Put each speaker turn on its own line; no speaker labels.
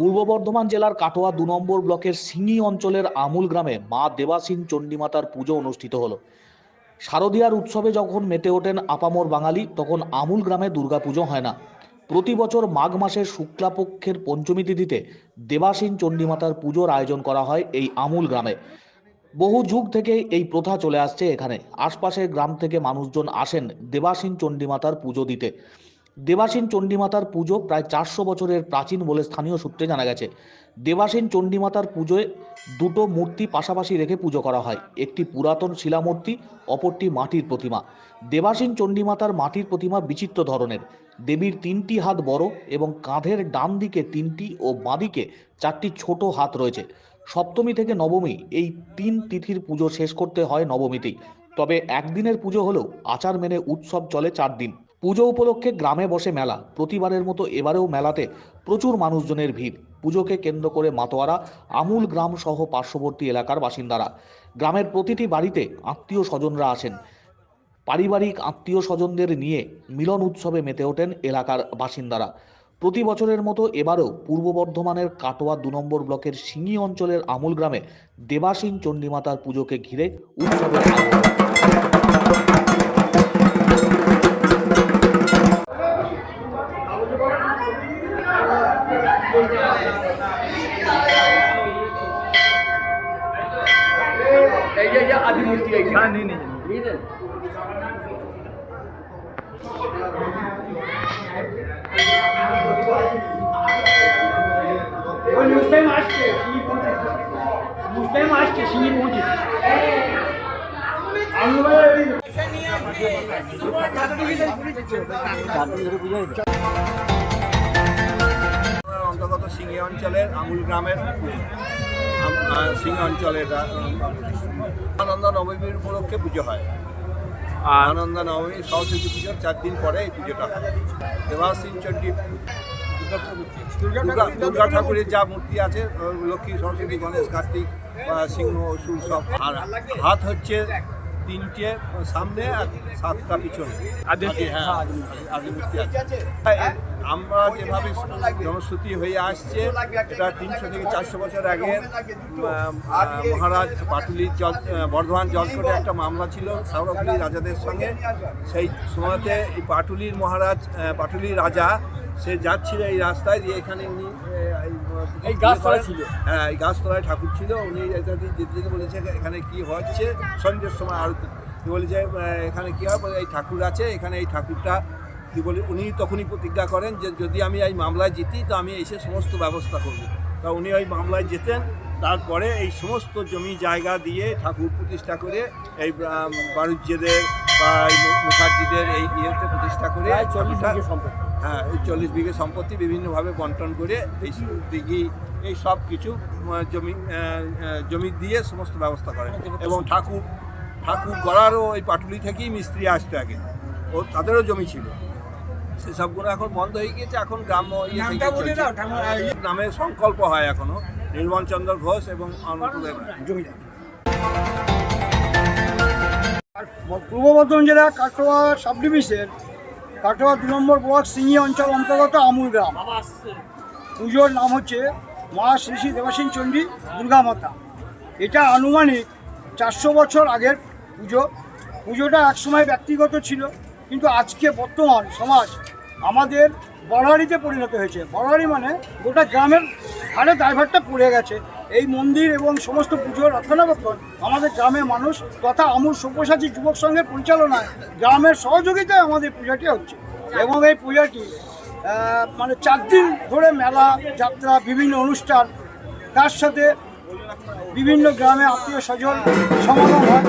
পূর্ব বর্ধমান জেলার কাটোয়া দু নম্বর ব্লকের সিঙ্গি অঞ্চলের আমুল গ্রামে মা দেবাসীন চণ্ডীমাতার পুজো অনুষ্ঠিত হলো। শারদীয়ার উৎসবে যখন মেতে ওঠেন আপামর বাঙালি, তখন আমুল গ্রামে দুর্গাপুজো হয় না। প্রতি বছর মাঘ মাসের শুক্লাপক্ষের পঞ্চমী তিথিতে দেবাসীন চণ্ডীমাতার পুজোর আয়োজন করা হয় এই আমুল গ্রামে। বহু যুগ থেকে এই প্রথা চলে আসছে এখানে। আশপাশের গ্রাম থেকে মানুষজন আসেন দেবাসীন চণ্ডীমাতার পুজো দিতে। দেবাসীন চণ্ডীমাতার পুজো প্রায় চারশো বছরের প্রাচীন বলে স্থানীয় সূত্রে জানা গেছে। দেবাসীন চণ্ডীমাতার পুজোয় দুটো মূর্তি পাশাপাশি রেখে পুজো করা হয়। একটি পুরাতন শিলামূর্তি, অপরটি মাটির প্রতিমা। দেবাসীন চণ্ডীমাতার মাটির প্রতিমা বিচিত্র ধরনের। দেবীর তিনটি হাত বড় এবং কাঁধের ডান দিকে তিনটি ও বাঁদিকে চারটি ছোট হাত রয়েছে। সপ্তমী থেকে নবমী এই তিন তিথির পুজো শেষ করতে হয় নবমীতেই। তবে একদিনের পুজো হলেও আচার মেনে উৎসব চলে চার দিন। পুজো উপলক্ষে গ্রামে বসে মেলা। প্রতিবারের মতো এবারেও মেলাতে প্রচুর মানুষজনের ভিড়। পুজোকে কেন্দ্র করে মাতোয়ারা, আমুল গ্রাম সহ পার্শ্ববর্তী এলাকার বাসিন্দারা। গ্রামের প্রতিটি বাড়িতে আত্মীয় স্বজনরা আসেন। পারিবারিক আত্মীয় স্বজনদের নিয়ে মিলন উৎসবে মেতে ওঠেন এলাকার বাসিন্দারা। প্রতি বছরের মতো এবারও পূর্ব বর্ধমানের কাটোয়া দু নম্বর ব্লকের সিঙ্গি অঞ্চলের আমুল গ্রামে দেবাসীন চণ্ডীমাতার পুজোকে ঘিরে উৎসবের
এই হ্যাঁ নিয়ে নিয়ে নিয়ে। ওই নিউজ টাইম আসছে সিঙ্গি পৌঁছে। নিউজ টাইম আসছে সিঙ্গি পৌঁছে
অন্তর্গত সিংহে অঞ্চলের আমুল গ্রামের আহ, অঞ্চলের আনন্দ নবমীর উপলক্ষে পুজো হয়। আনন্দ নবমী সরস্বতী পুজোর চার দিন পরে এই পুজোটা হয়। দেবাসীন চণ্ডী দুর্গা দুর্গা ঠাকুরের যা মূর্তি আছে লক্ষ্মী সরস্বতী গণেশ কার্তিক সিংহ অসুর সব আর হাত হচ্ছে তিনটে সামনে আর সাতটা পিছনে। আদি হ্যাঁ আছে। এ- আমরা যেভাবে জনশ্রুতি হয়ে আসছে এটা তিনশো থেকে চারশো বছর আগে মহারাজ পাটুলির জল বর্ধমান জলকোটে একটা মামলা ছিল সাউরকলি রাজাদের সঙ্গে। সেই সময়তে এই পাটুলির মহারাজ পাটুলির রাজা সে যাচ্ছিল এই রাস্তায় যে এখানে উনি এই
গাছতলায় ছিল।
হ্যাঁ এই গাছতলায় ঠাকুর ছিল। উনি যেতে যেতে বলেছে এখানে কি হচ্ছে? সন্ধ্যের সময় আরতি বলে যে এখানে কি হয়? বলে এই ঠাকুর আছে এখানে এই ঠাকুরটা কি বলে উনি তখনই প্রতিজ্ঞা করেন যে যদি আমি এই মামলায় জিতি তো আমি এসে সমস্ত ব্যবস্থা করব। তা উনি ওই মামলায় যেতেন। তারপরে এই সমস্ত জমি জায়গা দিয়ে ঠাকুর প্রতিষ্ঠা করে এই বাণিজ্যদের বা এই মুখার্জিদের এই ইয়েতে প্রতিষ্ঠা করে
চল্লিশ সম্পত্তি।
হ্যাঁ এই চল্লিশ বিঘে সম্পত্তি বিভিন্নভাবে বন্টন করে এই দিঘি এই সব কিছু জমি জমি দিয়ে সমস্ত ব্যবস্থা করেন এবং ঠাকুর ঠাকুর গড়ারও ওই পাটুলি থেকেই মিস্ত্রি আসতো আগে। ও তাদেরও জমি ছিল। সেসবগুলো এখন বন্ধ হয়ে গিয়েছে এখন গ্রাম্য ইয়ে নামে সংকল্প হয় এখনও নির্মল চন্দ্র ঘোষ এবং
জমিদার
পূর্ব বর্ধমান জেলা কাটোয়া সাব ডিভিশন কাটোয়া দু নম্বর ব্লক সিঙ্গি অঞ্চল অন্তর্গত আমুল গ্রাম। পুজোর নাম হচ্ছে মা শ্রী শ্রী দেবাসীন চণ্ডী দুর্গা মাতা। এটা আনুমানিক চারশো বছর আগের পুজো। পুজোটা একসময় ব্যক্তিগত ছিল, কিন্তু আজকে বর্তমান সমাজ আমাদের বড়হারিতে পরিণত হয়েছে। বড়হারি মানে গোটা গ্রামের ঘাড়ে ড্রাইভারটা পড়ে গেছে। এই মন্দির এবং সমস্ত পুজোর রক্ষণাবেক্ষণ আমাদের গ্রামের মানুষ তথা আমূল সব্যসাচী যুবক সংঘের পরিচালনায় গ্রামের সহযোগিতায় আমাদের পূজাটি হচ্ছে। এবং এই পূজাটি মানে চার দিন ধরে মেলা, যাত্রা, বিভিন্ন অনুষ্ঠান, তার সাথে বিভিন্ন গ্রামে আত্মীয় স্বজন সমাগম হয়।